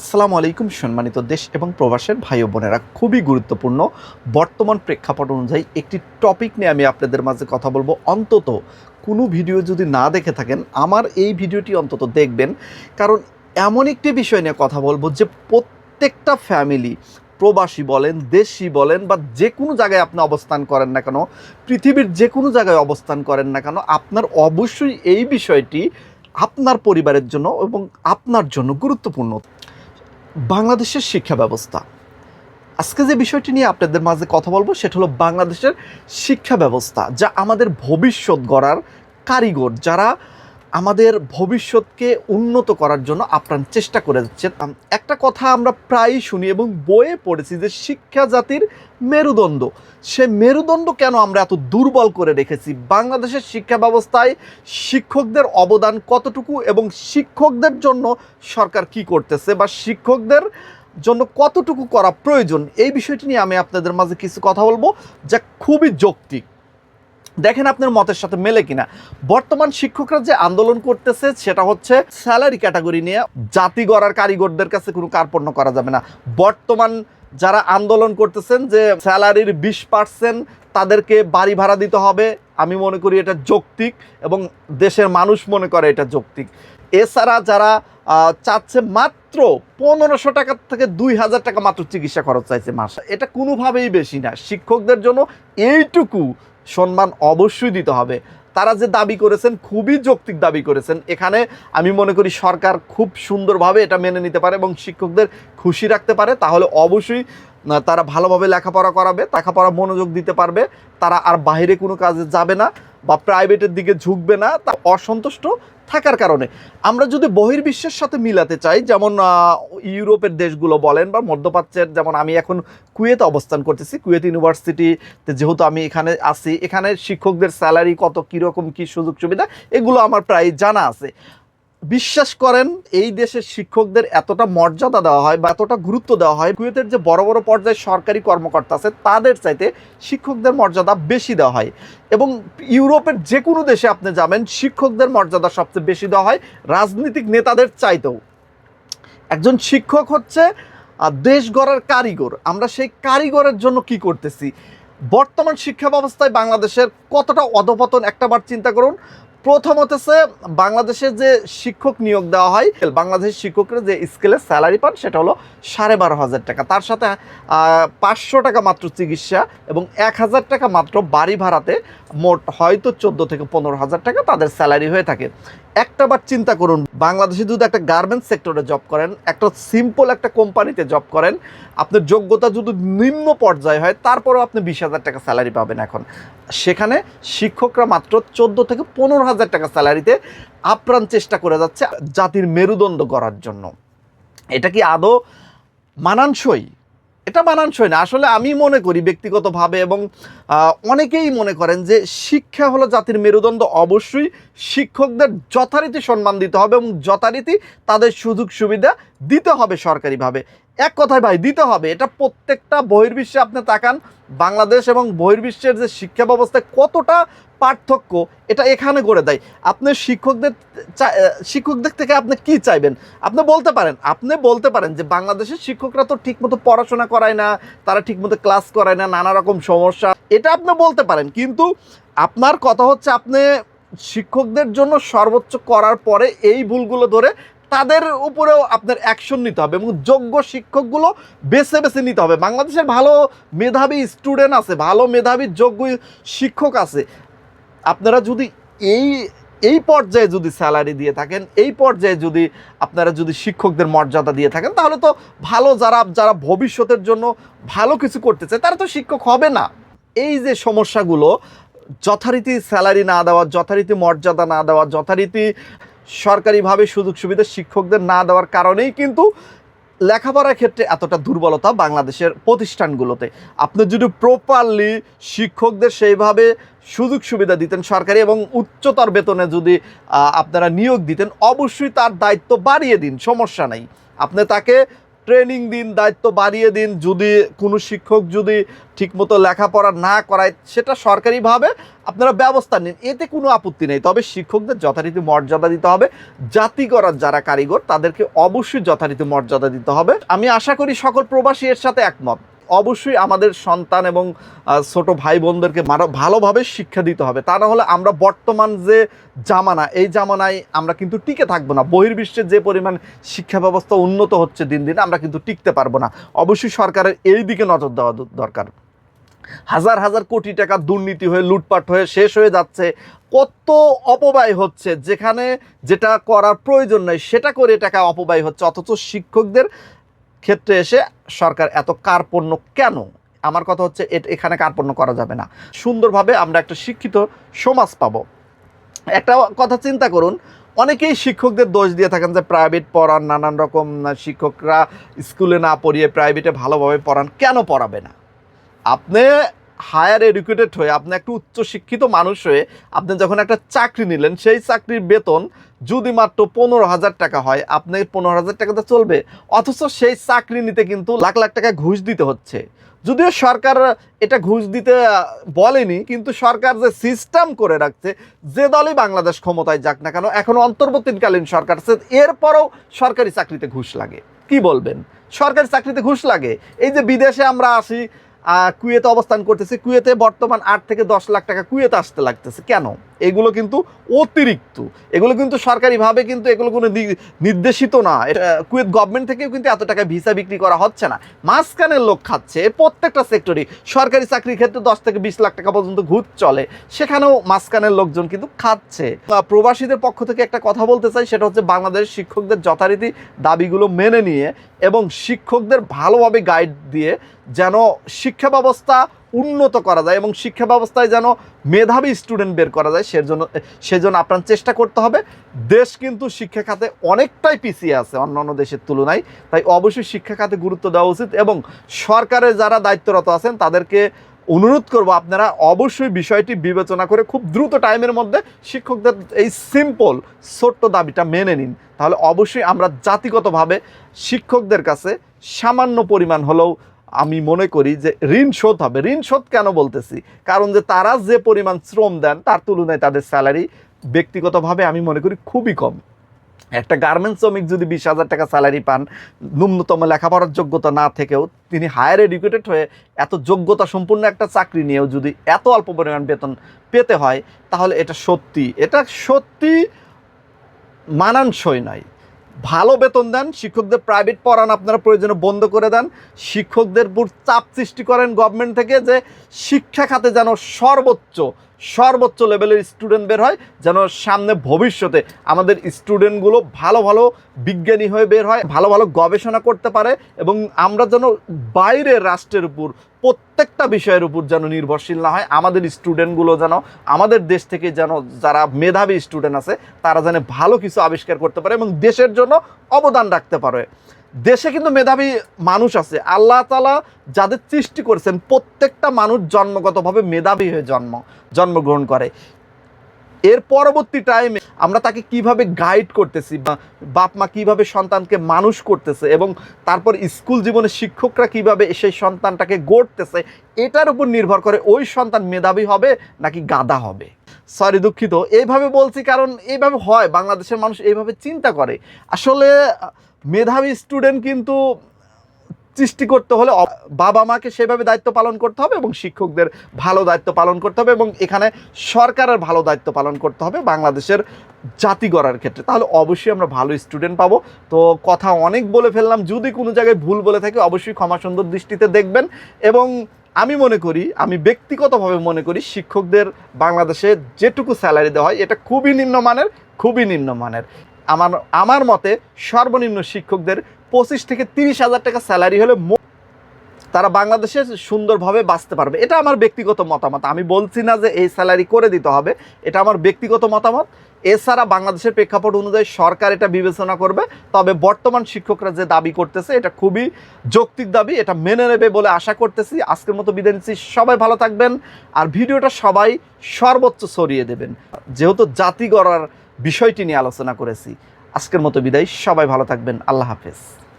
আসসালামু আলাইকুম, সম্মানিত দেশ এবং প্রবাসের ভাই বোনেরা। খুবই গুরুত্বপূর্ণ বর্তমান প্রেক্ষাপট অনুযায়ী একটি টপিক নিয়ে আমি আপনাদের মাঝে কথা বলব। অন্তত কোনো ভিডিও যদি না দেখে থাকেন, আমার এই ভিডিওটি অন্তত দেখবেন। কারণ এমন একটি বিষয় নিয়ে কথা বলব যে প্রত্যেকটা ফ্যামিলি, প্রবাসী বলেন, দেশি বলেন বা যে কোনো জায়গায় আপনি অবস্থান করেন না কেন, পৃথিবীর যে কোনো জায়গায় অবস্থান করেন না কেন, আপনার অবশ্যই এই বিষয়টি আপনার পরিবারের জন্য এবং আপনার জন্য গুরুত্বপূর্ণ। বাংলাদেশের শিক্ষা ব্যবস্থা। আজকে যে বিষয়টি নিয়ে আপনাদের মাঝে কথা বলব, সেটা হলো বাংলাদেশের শিক্ষা ব্যবস্থা, যা আমাদের ভবিষ্যৎ গড়ার কারিগর, যারা আমাদের ভবিষ্যৎকে উন্নত করার জন্য আপ্রাণ চেষ্টা করে যাচ্ছে। একটা কথা আমরা প্রায়ই শুনি এবং বইয়ে পড়েছি যে শিক্ষা জাতির মেরুদণ্ড। সে মেরুদণ্ড কেন আমরা এত দুর্বল করে রেখেছি? বাংলাদেশের শিক্ষা ব্যবস্থায় শিক্ষকদের অবদান কতটুকু এবং শিক্ষকদের জন্য সরকার কি করতেছে বা শিক্ষকদের জন্য কতটুকু করা প্রয়োজন? এই বিষয়টি নিয়ে আমি আপনাদের মাঝে কিছু কথা বলব যা খুবই যৌক্তিক। দেখেন আপনার মতের সাথে মেলে কিনা। বর্তমান শিক্ষকরা যে আন্দোলন করতেছে, সেটা হচ্ছে স্যালারি ক্যাটাগরি নিয়ে জাতি গড়ার কারিগরদের কাছে কোনো কার্পণ্য করা যাবে না। বর্তমান যারা আন্দোলন করতেছেন যে স্যালারির বিশ পার্সেন্ট তাদেরকে বাড়ি ভাড়া দিতে হবে, আমি মনে করি এটা যৌক্তিক এবং দেশের মানুষ মনে করে এটা যৌক্তিক। এছাড়া যারা চাচ্ছে মাত্র পনেরোশো টাকা থেকে দুই হাজার টাকা মাত্র চিকিৎসা খরচ চাইছে মাসে। এটা কোনোভাবেই বেশি না। শিক্ষকদের জন্য এইটুকু সম্মান অবশ্যই দিতে হবে। তারা যে দাবি করেছেন, খুবই যৌক্তিক দাবি করেছেন। এখানে আমি মনে করি সরকার খুব সুন্দরভাবে এটা মেনে নিতে পারে এবং শিক্ষকদের খুশি রাখতে পারে। তাহলে অবশ্যই তারা ভালোভাবে লেখাপড়া করাবে, লেখাপড়া মনোযোগ দিতে পারবে। তারা আর বাইরে কোনো কাজে যাবে না। বা প্রাইভেটের দিকে ঝুঁকবে না, তা অসন্তুষ্ট থাকার কারণে। আমরা যদি বহির্বিশ্বের সাথে মিলাতে চাই, যেমন ইউরোপের দেশগুলো বলেন বা মধ্যপ্রাচ্যের, যেমন আমি এখন কুয়েতে অবস্থান করতেছি, কুয়েত ইউনিভার্সিটিতে যেহেতু আমি এখানে আছি, এখানে শিক্ষকদের স্যালারি কত, কীরকম, কী সুযোগ সুবিধা এগুলো আমার প্রায় জানা আছে। বিশ্বাস করেন, এই দেশের শিক্ষকদের এতটা মর্যাদা দেওয়া হয় বা এতটা গুরুত্ব দেওয়া হয়, কুয়েতের যে বড় বড় পর্যায়ে সরকারি কর্মকর্তা আছে, তাদের চাইতে শিক্ষকদের মর্যাদা বেশি দেওয়া হয়। এবং ইউরোপের যে কোনো দেশে আপনি যাবেন, শিক্ষকদের মর্যাদা সবচেয়ে বেশি দেওয়া হয়, রাজনৈতিক নেতাদের চাইতেও। একজন শিক্ষক হচ্ছে দেশ গড়ার কারিগর। আমরা সেই কারিগরের জন্য কি করতেছি? বর্তমান শিক্ষা ব্যবস্থায় বাংলাদেশের কতটা অধপতন, একটাবার চিন্তা করুন প্রথম হতেছে বাংলাদেশের যে শিক্ষক নিয়োগ দেওয়া হয়, বাংলাদেশের শিক্ষকরা যে স্কেলের স্যালারি পান সেটা হলো সাড়ে বারো হাজার টাকা। তার সাথে পাঁচশো টাকা মাত্র চিকিৎসা এবং এক হাজার টাকা মাত্র বাড়ি ভাড়াতে মোট হয়তো চোদ্দ থেকে পনেরো হাজার টাকা তাদের স্যালারি হয়ে থাকে। একটা বার চিন্তা করুন, বাংলাদেশে যদি একটা গার্মেন্টস সেক্টরে জব করেন, একটা সিম্পল একটা কোম্পানিতে জব করেন, আপনার যোগ্যতা যদি নিম্ন পর্যায়ে হয়, তারপরেও আপনি বিশ হাজার টাকা স্যালারি পাবেন এখন। সেখানে শিক্ষকরা মাত্র চোদ্দ থেকে পনেরো হাজার টাকা স্যালারিতে আপ্রাণ চেষ্টা করে যাচ্ছে জাতির মেরুদণ্ড গড়ার জন্য। এটা কি আদৌ মানানসই? এটা মানানসই না। আসলে আমি মনে করি ব্যক্তিগতভাবে এবং অনেকেই মনে করেন যে শিক্ষা হলো জাতির মেরুদণ্ড। অবশ্যই শিক্ষকদের যথারীতি সম্মান দিতে হবে এবং যথারীতি তাদের সুযোগ সুবিধা দিতে হবে সরকারিভাবে। এক কথায় ভাই, দিতে হবে। এটা প্রত্যেকটা বহির্বিশ্বে আপনি তাকান। বাংলাদেশ এবং বহির্বিশ্বের যে শিক্ষা ব্যবস্থায় কতটা পার্থক্য, এটা এখানে করে দেয়। আপনি শিক্ষকদের শিক্ষকদের থেকে আপনি কি চাইবেন? আপনি বলতে পারেন, আপনি বলতে পারেন যে বাংলাদেশের শিক্ষকরা তো ঠিকমতো পড়াশোনা করায় না, তারা ঠিকমতো ক্লাস করায় না, নানা রকম সমস্যা। এটা আপনি বলতে পারেন, কিন্তু আপনার কথা হচ্ছে আপনি শিক্ষকদের জন্য সর্বোচ্চ করার পরে এই ভুলগুলো ধরে তাদের উপরেও আপনার অ্যাকশন নিতে হবে এবং যোগ্য শিক্ষকগুলো বেছে বেছে নিতে হবে। বাংলাদেশের ভালো মেধাবী স্টুডেন্ট আছে, ভালো মেধাবী যোগ্য শিক্ষক আছে। আপনারা যদি এই এই পর্যায়ে যদি স্যালারি দিয়ে থাকেন, এই পর্যায়ে যদি আপনারা যদি শিক্ষকদের মর্যাদা দিয়ে থাকেন, তাহলে তো ভালো যারা যারা ভবিষ্যতের জন্য ভালো কিছু করতে চায় তারা তো শিক্ষক হবে না। এই যে সমস্যাগুলো, যথারীতি স্যালারি না দেওয়া, যথারীতি মর্যাদা না দেওয়া, যথারীতি সরকারিভাবে সুযোগ সুবিধা শিক্ষকদের না দেওয়ার কারণেই কিন্তু লেখাপড়ার ক্ষেত্রে এতটা দুর্বলতা বাংলাদেশের প্রতিষ্ঠানগুলোতে। আপনি যদি প্রপারলি শিক্ষকদের সেইভাবে সুযোগ সুবিধা দিতেন সরকারি এবং উচ্চতর বেতনে যদি আপনারা নিয়োগ দিতেন, অবশ্যই তার দায়িত্ব বাড়িয়ে দিন, সমস্যা নাই। আপনি তাকে ট্রেনিং দিন, দায়িত্ব বাড়িয়ে দিন, যদি কোনো শিক্ষক যদি ঠিকমতো লেখাপড়া না করায়, সেটা সরকারিভাবে আপনারা ব্যবস্থা নিন। এতে কোনো আপত্তি নেই। তবে শিক্ষকদের যথারীতি মর্যাদা দিতে হবে। জাতি করার যারা কারিগর, তাদেরকে অবশ্যই যথারীতি মর্যাদা দিতে হবে। আমি আশা করি সকল প্রবাসী এর সাথে একমত। অবশ্যই আমাদের সন্তান এবং ছোট ভাই বোনদেরকে ভালোভাবে শিক্ষা দিতে হবে। তা না হলে আমরা বর্তমান যে জামানা, এই জামানায় আমরা কিন্তু টিকে থাকব না। বহির্বিশ্বে যে পরিমাণ শিক্ষা ব্যবস্থা উন্নত হচ্ছে দিন দিন, আমরা কিন্তু টিকতে পারব না। অবশ্যই সরকারের এই দিকে নজর দেওয়া দরকার। হাজার হাজার কোটি টাকা দুর্নীতি হয়ে, লুটপাট হয়ে শেষ হয়ে যাচ্ছে। কত অপব্যয় হচ্ছে যেখানে যেটা করার প্রয়োজন নেই, সেটা করে টাকা অপব্যয় হচ্ছে। অথচ শিক্ষকদের ক্ষেত্রে এসে সরকার এত কার্পণ্য কেন? আমার কথা হচ্ছে এখানে কার্পণ্য করা যাবে না। সুন্দরভাবে আমরা একটা শিক্ষিত সমাজ পাব। একটা কথা চিন্তা করুন, অনেকেই শিক্ষকদের দোষ দিয়ে থাকেন যে প্রাইভেট পড়ান, নানান রকম শিক্ষকরা স্কুলে না পড়িয়ে প্রাইভেটে ভালোভাবে পড়ান, কেন পড়াবে না? আপনি হায়ার এডুকেটেড হয়ে, আপনি একটা উচ্চ শিক্ষিত মানুষ হয়ে, আপনি যখন একটা চাকরি নিলেন, সেই চাকরির বেতন যদি মাত্র পনেরো হাজার টাকা হয়, আপনার পনেরো হাজার টাকাতে চলবে। অথচ সেই চাকরি নিতে কিন্তু লাখ লাখ টাকা ঘুষ দিতে হচ্ছে। যদিও সরকার এটা ঘুষ দিতে বলেনি, কিন্তু সরকার যে সিস্টেম করে রাখছে, যে দলই বাংলাদেশ ক্ষমতায় যাক না কেন, এখন অন্তর্বর্তীকালীন সরকার আছে, এরপরও সরকারি চাকরিতে ঘুষ লাগে। কি বলবেন? সরকারি চাকরিতে ঘুষ লাগে। এই যে বিদেশে আমরা আসি কুয়েতে অবস্থান করতেছে। কুয়েতে বর্তমান আট থেকে দশ লাখ টাকা কুয়েতে আসতে লাগতেছে। কেন? এগুলো কিন্তু অতিরিক্ত। এগুলো কিন্তু সরকারিভাবে কিন্তু এগুলো কোনো নির্দেশিত না। কুয়েত গভর্নমেন্ট থেকেও কিন্তু এত টাকা ভিসা বিক্রি করা হচ্ছে না। মাঝখানের লোক খাচ্ছে প্রত্যেকটা সেক্টরই সরকারি চাকরির ক্ষেত্রে দশ থেকে বিশ লাখ টাকা পর্যন্ত ঘুষ চলে। সেখানেও মাঝখানের লোকজন কিন্তু খাচ্ছে। প্রবাসীদের পক্ষ থেকে একটা কথা বলতে চাই, সেটা হচ্ছে বাংলাদেশ শিক্ষকদের যথারীতি দাবিগুলো মেনে নিয়ে এবং শিক্ষকদের ভালোভাবে গাইড দিয়ে যেন শিক্ষা ব্যবস্থা উন্নত করা যায় এবং শিক্ষা ব্যবস্থায় যেন মেধাবী স্টুডেন্ট বের করা যায়, সেজন্য সেজন্য আপনার চেষ্টা করতে হবে। দেশ কিন্তু শিক্ষা খাতে অনেকটাই পিছিয়ে আছে অন্যান্য দেশের তুলনায়। তাই অবশ্যই শিক্ষা খাতে গুরুত্ব দেওয়া উচিত এবং সরকারের যারা দায়িত্বরত আছেন, তাদেরকে অনুরোধ করব আপনারা অবশ্যই বিষয়টি বিবেচনা করে খুব দ্রুত টাইমের মধ্যে শিক্ষকদের এই সিম্পল ছোট্ট দাবিটা মেনে নিন। তাহলে অবশ্যই আমরা জাতিগতভাবে শিক্ষকদের কাছে সামান্য পরিমাণ হলেও আমি মনে করি যে ঋণ শোধ হবে। ঋণ শোধ কেন বলতেছি? কারণ যে তারা যে পরিমাণ শ্রম দেন, তার তুলনায় তাদের স্যালারি ব্যক্তিগতভাবে আমি মনে করি খুবই কম। একটা গার্মেন্টস শ্রমিক যদি বিশ হাজার টাকা স্যালারি পান, ন্যূনতম লেখাপড়ার যোগ্যতা না থেকেও তিনি হায়ার এডুকেটেড হয়ে এত যোগ্যতা সম্পূর্ণ একটা চাকরি নিয়েও যদি এত অল্প পরিমাণ বেতন পেতে হয়, তাহলে এটা সত্যি। এটা সত্যি মানানসই নয়। ভালো বেতন দেন, শিক্ষকদের প্রাইভেট পড়ান আপনারা প্রয়োজনে বন্ধ করে দেন। শিক্ষকদের উপর চাপ সৃষ্টি করেন গভর্নমেন্ট থেকে যে শিক্ষা খাতে যেন সর্বোচ্চ সর্বোচ্চ লেভেলের স্টুডেন্ট বের হয়, যেন সামনে ভবিষ্যতে আমাদের স্টুডেন্টগুলো ভালো ভালো বিজ্ঞানী হয়ে বের হয়, ভালো ভালো গবেষণা করতে পারে এবং আমরা যেন বাইরের রাষ্ট্রের উপর প্রত্যেকটা বিষয়ের উপর যেন নির্ভরশীল না হয়, আমাদের স্টুডেন্টগুলো যেন, আমাদের দেশ থেকে যেন যারা মেধাবী স্টুডেন্ট আছে, তারা যেন ভালো কিছু আবিষ্কার করতে পারে এবং দেশের জন্য অবদান রাখতে পারে। দেশে কিন্তু মেধাবী মানুষ আছে। আল্লাহ তালা যাদের সৃষ্টি করেছেন, প্রত্যেকটা মানুষ জন্মগতভাবে মেধাবী হয়ে জন্ম, জন্মগ্রহণ করে। এর পরবর্তী টাইমে আমরা তাকে কীভাবে গাইড করতেছি বা বাপ মা কীভাবে সন্তানকে মানুষ করতেছে এবং তারপর স্কুল জীবনে শিক্ষকরা কীভাবে সেই সন্তানটাকে গড়তেছে, এটার উপর নির্ভর করে ওই সন্তান মেধাবী হবে নাকি গাদা হবে। সরি দুঃখিত। এইভাবে বলছি কারণ এইভাবে হয়, বাংলাদেশের মানুষ এইভাবে চিন্তা করে। আসলে মেধাবী স্টুডেন্ট কিন্তু সৃষ্টি করতে হলে বাবা মাকে সেভাবে দায়িত্ব পালন করতে হবে এবং শিক্ষকদের ভালো দায়িত্ব পালন করতে হবে এবং এখানে সরকারের ভালো দায়িত্ব পালন করতে হবে বাংলাদেশের জাতি গড়ার ক্ষেত্রে। তাহলে অবশ্যই আমরা ভালো স্টুডেন্ট পাবো। তো কথা অনেক বলে ফেললাম, যদি কোনো জায়গায় ভুল বলে থাকি অবশ্যই ক্ষমা সুন্দর দৃষ্টিতে দেখবেন এবং আমি মনে করি, আমি ব্যক্তিগতভাবে মনে করি শিক্ষকদের বাংলাদেশে যেটুকু স্যালারি দেওয়া হয়, এটা খুবই নিম্নমানের খুবই নিম্নমানের। আমার আমার মতে সর্বনিম্ন শিক্ষকদের পঁচিশ থেকে তিরিশ হাজার টাকা স্যালারি হলে তারা বাংলাদেশে সুন্দরভাবে বাঁচতে পারবে। এটা আমার ব্যক্তিগত মতামত। আমি বলছি না যে এই স্যালারি করে দিতে হবে। এটা আমার ব্যক্তিগত মতামত। এছাড়া বাংলাদেশের প্রেক্ষাপট অনুযায়ী সরকার এটা বিবেচনা করবে। তবে বর্তমান শিক্ষকরা যে দাবি করতেছে, এটা খুবই যৌক্তিক দাবি। এটা মেনে নেবে বলে আশা করতেছি। আজকের মতো বিদায় নিচ্ছি। সবাই ভালো থাকবেন। আর ভিডিওটা সবাই সর্বোচ্চ ছড়িয়ে দেবেন। যেহেতু জাতি গড়ার বিষয়টি নিয়ে আলোচনা করেছি। আজকের মতো বিদায়। সবাই ভালো থাকবেন। আল্লাহ হাফেজ।